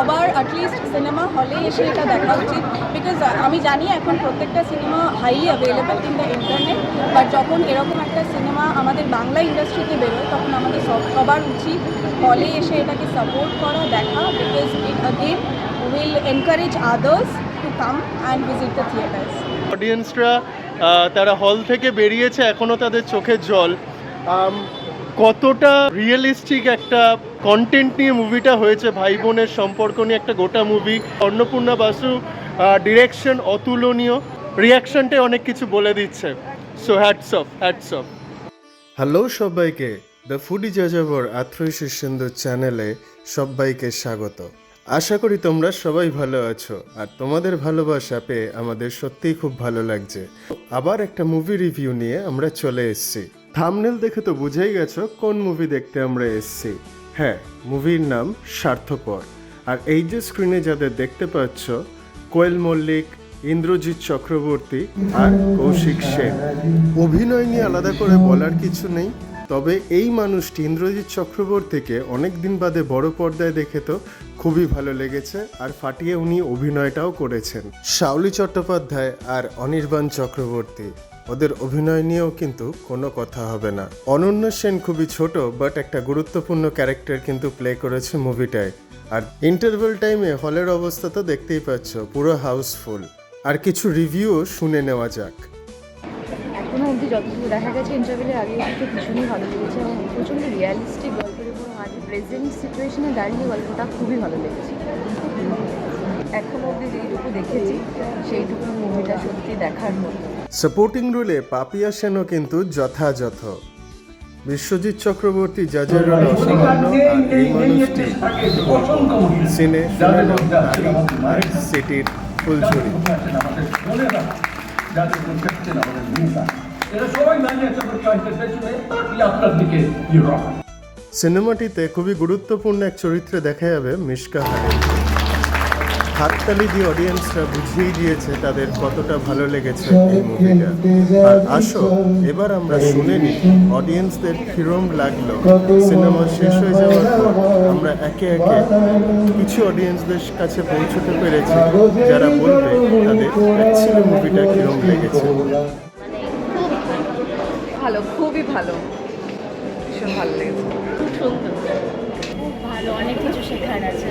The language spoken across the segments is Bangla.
সবার অ্যাটলিস্ট সিনেমা হলে এসে এটা দেখা উচিত। বিকজ আমি জানি এখন প্রত্যেকটা cinema highly available in the internet but যখন এরকম একটা সিনেমা আমাদের বাংলা ইন্ডাস্ট্রিতে বেরোয়, তখন আমাদের সব, সবার উচিত হলে এসে এটাকে সাপোর্ট করা, দেখা because it again will encourage others to come and visit the theatres অডিয়েন্সরা তারা হল থেকে বেরিয়েছে এখনও তাদের চোখের জল। কতটা রিয়েলিস্টিক একটা কন্টেন্ট নিয়ে মুভিটা হয়েছে, ভাই বোনের সম্পর্ক নিয়ে একটা গোটা মুভি অন্নপূর্ণা বাসু ডিরেকশন অতুলনীয়। রিয়াকশনটাই অনেক কিছু বলে দিচ্ছে। So hats off hats off hello সবাইকে দ্য ফুডি যাযাবর আত্মীয় সুন্দর চ্যানেলে সবাইকে স্বাগত। আশা করি তোমরা সবাই ভালো আছো, আর তোমাদের ভালোবাসা পেয়ে আমাদের সত্যিই খুব ভালো লাগছে। আবার একটা মুভি রিভিউ নিয়ে আমরা চলে এসেছি। থামনেল দেখে তো বুঝেই গেছো কোন মুভি দেখতে আমরা এসেছি। হ্যাঁ মুভির নাম স্বার্থপর। আর এই যে স্ক্রিনে যাদের দেখতে পাচ্ছ, কোয়েল মল্লিক, ইন্দ্রজিৎ চক্রবর্তী আর কৌশিক সেন। অভিনয় নিয়ে আলাদা করে বলার কিছু নেই, তবে এই মানুষটি ইন্দ্রজিৎ চক্রবর্তীকে অনেক দিন বাদে বড় পর্দায় দেখে তো খুবই ভালো লেগেছে আর ফাটিয়ে উনি অভিনয়টাও করেছেন। শাওলি চট্টোপাধ্যায় আর অনির্বাণ চক্রবর্তী। ওদের অভিনয় নিয়েও কিন্তু কোনো কথা হবে না। অনন্য সেন খুবই ছোট বাট একটা গুরুত্বপূর্ণ ক্যারেক্টার কিন্তু প্লে করেছে মুভিটায়। আর ইন্টারভেল টাইমে হলের অবস্থা তো দেখতেই পাচ্ছ, পুরো হাউসফুল আর কিছু রিভিউও শুনে নেওয়া যাক। অবধি যতটুকু দেখা গেছে ইন্টারভিউলের আগে ভীষণই ভালো লেগেছে এবং প্রচণ্ড রিয়ালিস্টিক গল্পের উপর প্রেজেন্ট সিচুয়েশনে দাঁড়িয়ে গল্পটা খুবই ভালো লেগেছে। অবধি যেইটুকু দেখেছি, সেইটুকু মুভিটা সত্যি দেখার মতো। সাপোর্টিং রোলে পাপিয়া সেনও কিন্তু যথাযথ। বিশ্বজিৎ চক্রবর্তী যা রোল সিনে সিটির ফুলঝুরি সিনেমাটিতে খুবই গুরুত্বপূর্ণ এক চরিত্রে দেখা যাবে মিশকা হারে হাততালি দিয়ে অডিয়েন্সরা বুঝিয়ে দিয়েছে তাদের কতটা ভালো লেগেছে এই মুভিটা আর আসো এবার আমরা শুনে নিই অডিয়েন্সদের কিরম লাগল। সিনেমা শেষ হয়ে যাওয়ার পর আমরা একে একে কিছু অডিয়েন্সদের কাছে পৌঁছতে পেরেছি যারা বলবে তাদের অ্যাকচুয়ালি মুভিটা কিরম লেগেছে। ভালো খুবই ভালো। ভীষণ ভালো লেগেছে। খুব সুন্দর। খুব ভালো অনেক কিছু শেখার আছে।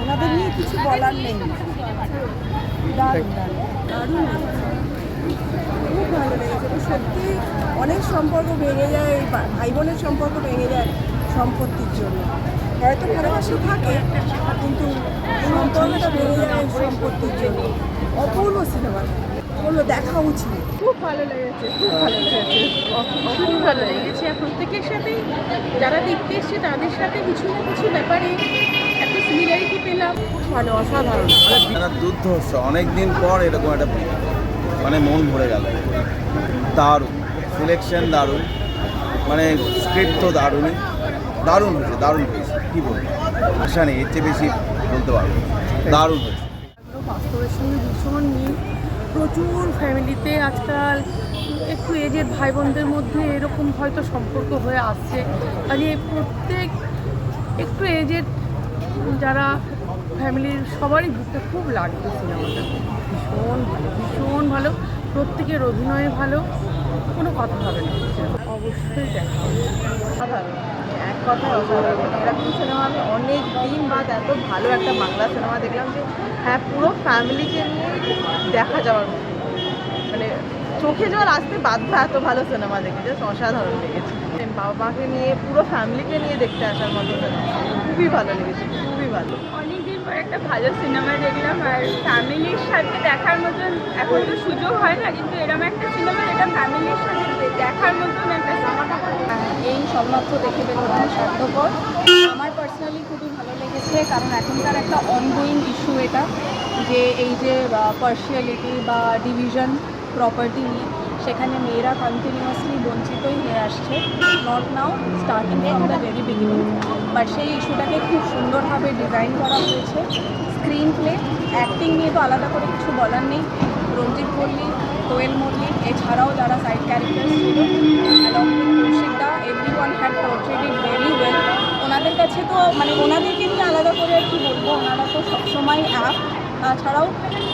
ওনাদের নিয়ে কিছু বলার নেই। দারুণ দারুণ। দারুণ খুব ভালো লেগেছে। সত্যি অনেক সম্পর্ক ভেঙে যায় ভাই বোনের সম্পর্ক ভেঙে যায় সম্পত্তির জন্য। হয়তো ভালোবাসা থাকে কিন্তু সম্পর্কটা ভেঙে যায় সম্পত্তির জন্য। অপূর্ব সিনেমা। বলল দেখা উচিত। খুব ভালো লেগেছে খুব ভালো লেগেছে। খুবই ভালো লেগেছে। আর প্রত্যেকের সাথেই যারা দেখতে এসছে তাদের সাথে কিছু না কিছু ব্যাপারে সিমিলারিটি পেলাম। ভালো অসাধারণ। একটা দুর্ধর্ষ অনেক দিন পর এরকম একটা মানে মন ভরে গেল। দারুণ। সিলেকশন দারুণ। মানে স্ক্রিপ্ট তো দারুণই। দারুণ হয়েছে দারুণ হয়েছে। কী বলব? আশা নেই এর চেয়ে বেশি বলতে পারব দারুণ হয়েছে। বাস্তবের সঙ্গে ভীষণ মিল। প্রচুর ফ্যামিলিতে আজকাল একটু এজের ভাই বোনদের মধ্যে এরকম হয়তো সম্পর্ক হয়ে আসছে। কাজে প্রত্যেক একটু এজের যারা ফ্যামিলির সবারই বুকটা খুব লাগবে সিনেমাটা। ভীষণ ভালো ভীষণ ভালো। প্রত্যেকের অভিনয় ভালো, কোনো কথা হবে না। অবশ্যই দেখা এক অসাধারণ। এরকম সিনেমা আমি অনেক দিন বাদ এত ভালো একটা বাংলা সিনেমা দেখলাম যে হ্যাঁ পুরো ফ্যামিলিকে নিয়ে দেখা যাওয়ার মানে চোখে জল, আসতে বাধ্য এত ভালো সিনেমা দেখে, জাস্ট অসাধারণ লেগেছে। বাবা মাকে নিয়ে, পুরো ফ্যামিলিকে নিয়ে দেখতে আসার মতো খুবই ভালো লেগেছে। ভালো। অনেকদিন পর একটা ভালো সিনেমা দেখলাম আর ফ্যামিলির সাথে দেখার মতন এখন তো সুযোগ হয় না কিন্তু এরকম একটা সিনেমা যেটা ফ্যামিলির সাথে দেখার মতন একটা সিনেমা। এই সংলাপ দেখে বেরোলাম স্বার্থপর আমার পার্সোনালি খুবই ভালো লেগেছে কারণ এখনকার একটা অনগোয়িং ইস্যু এটা যে এই যে পার্শিয়ালিটি বা ডিভিশন প্রপার্টি নিয়ে সেখানে মেয়েরা কন্টিনিউয়াসলি বঞ্চিতই হয়ে আসছে। Not now starting from the very beginning but সেই ইস্যুটাকে খুব সুন্দরভাবে ডিজাইন করা হয়েছে। স্ক্রিন প্লে অ্যাক্টিং নিয়ে তো আলাদা করে কিছু বলার নেই। রঞ্জিত মল্লিক, কোয়েল মল্লিক, এছাড়াও যারা সাইড ক্যারেক্টার ছিল along every one had portrayed very well ওনাদের কাছে তো মানে ওনাদেরকে নিয়ে আলাদা করে আর কি বলব? ওনারা তো সবসময় অ্যাপ তাছাড়াও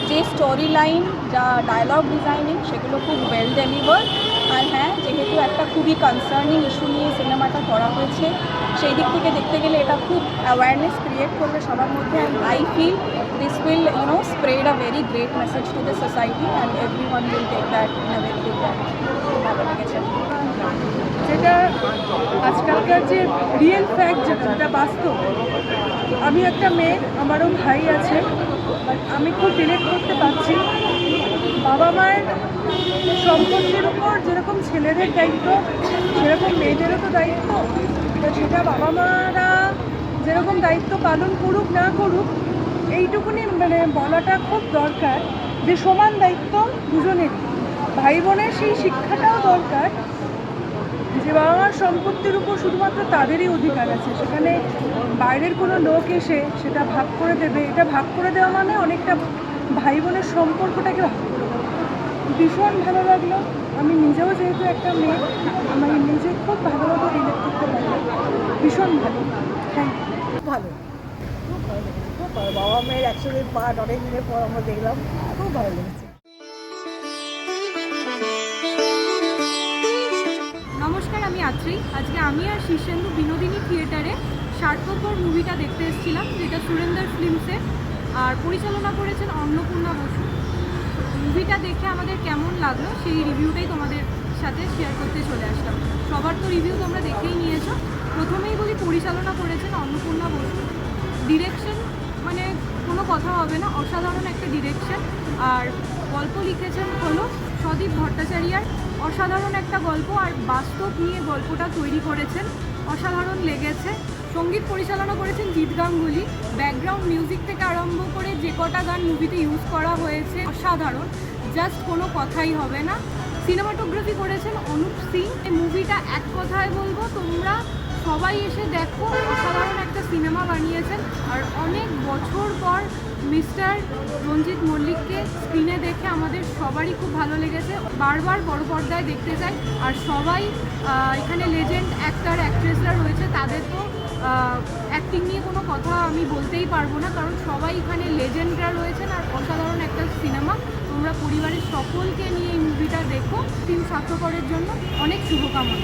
যে স্টোরি লাইন যা ডায়লগ ডিজাইনিং সেগুলো খুব ওয়েল ডেলিভার আর হ্যাঁ যেহেতু একটা খুবই কনসার্নিং ইস্যু নিয়ে সিনেমাটা করা হয়েছে, সেই দিক থেকে দেখতে গেলে এটা খুব অ্যাওয়ারনেস ক্রিয়েট করবে সবার মধ্যে and I feel this will you know spread a very great message to the society and every one will take that ভালো লেগেছে। যেটা আজকালকার যে রিয়েল ফ্যাক্ট যেটা বাস্তব, আমি একটা মেয়ে আমারও ভাই আছে, আমি খুব রিলেট করতে পারছি। বাবা মায়ের সম্পত্তির উপর যেরকম ছেলেদের দায়িত্ব, সেরকম মেয়েদেরও তো দায়িত্ব। তো সেটা বাবা মারা যেরকম দায়িত্ব পালন করুক, না করুক, এইটুকুনি মানে বলাটা খুব দরকার যে সমান দায়িত্ব দুজনেরই। ভাই বোনের সেই শিক্ষাটাও দরকার যে বাবা মার সম্পত্তির উপর শুধুমাত্র তাদেরই অধিকার আছে। সেখানে বাইরের কোনো লোক এসে সেটা ভাগ করে দেবে। এটা ভাগ করে দেওয়া মানে অনেকটা ভাই বোনের সম্পর্কটাকে ভীষণ ভালো লাগল। আমি নিজেও যেহেতু একটা মেয়ে আমার নিজে খুব ভালো মতো রিলেট করতে পারলাম। ভীষণ ভালো। থ্যাংক ইউ ভালো। বাবা মেয়ের একসাথে পার্ট অনেক দিনের পর আমরা দেখলাম। খুব ভালো লেগেছে। নমস্কার আমি আত্রি। আজকে আমি আর শীর্ষেন্দু বিনোদিনী থিয়েটারে স্বার্থপর মুভিটা দেখতে এসেছিলাম যেটা সুরেন্দ্র ফিল্মসের আর পরিচালনা করেছেন অন্নপূর্ণা বসু। মুভিটা দেখে আমাদের কেমন লাগল, সেই রিভিউটাই তোমাদের সাথে শেয়ার করতে চলে আসলাম। সবার তো রিভিউ তোমরা দেখেই নিয়েছো। প্রথমেই বলি, পরিচালনা করেছেন অন্নপূর্ণা বসু। ডিরেকশন মানে কোনো কথা হবে না, অসাধারণ একটা ডিরেকশন আর গল্প লিখেছেন হলো সদীপ ভট্টাচার্যার। অসাধারণ একটা গল্প, আর বাস্তব নিয়ে গল্পটা তৈরি করেছেন অসাধারণ লেগেছে। সংগীত পরিচালনা করেছেন জিৎ গাঙ্গুলি। ব্যাকগ্রাউন্ড মিউজিক থেকে আরম্ভ করে যে কটা গান মুভিতে ইউজ করা হয়েছে, অসাধারণ। জাস্ট কোনো কথাই হবে না। সিনেমাটোগ্রাফি করেছেন অনুপ সিং। এই মুভিটা এক কথায় বলব, তোমরা সবাই এসে দেখো, অসাধারণ একটা সিনেমা বানিয়েছেন আর অনেক বছর পর মিস্টার রঞ্জিত মল্লিককে স্ক্রিনে দেখে আমাদের সবারই খুব ভালো লেগেছে। বারবার বড় পর্দায় দেখতে চাই। আর সবাই এখানে লেজেন্ড অ্যাক্টার অ্যাক্ট্রেসরা রয়েছে, তাদের তো অ্যাক্টিং নিয়ে কোনো কথা আমি বলতেই পারব না। কারণ সবাই এখানে লেজেন্ডরা রয়েছেন আর অসাধারণ একটা সিনেমা। তোমরা পরিবারের সকলকে নিয়ে এই মুভিটা দেখো। টিম স্বার্থপরের জন্য অনেক শুভকামনা।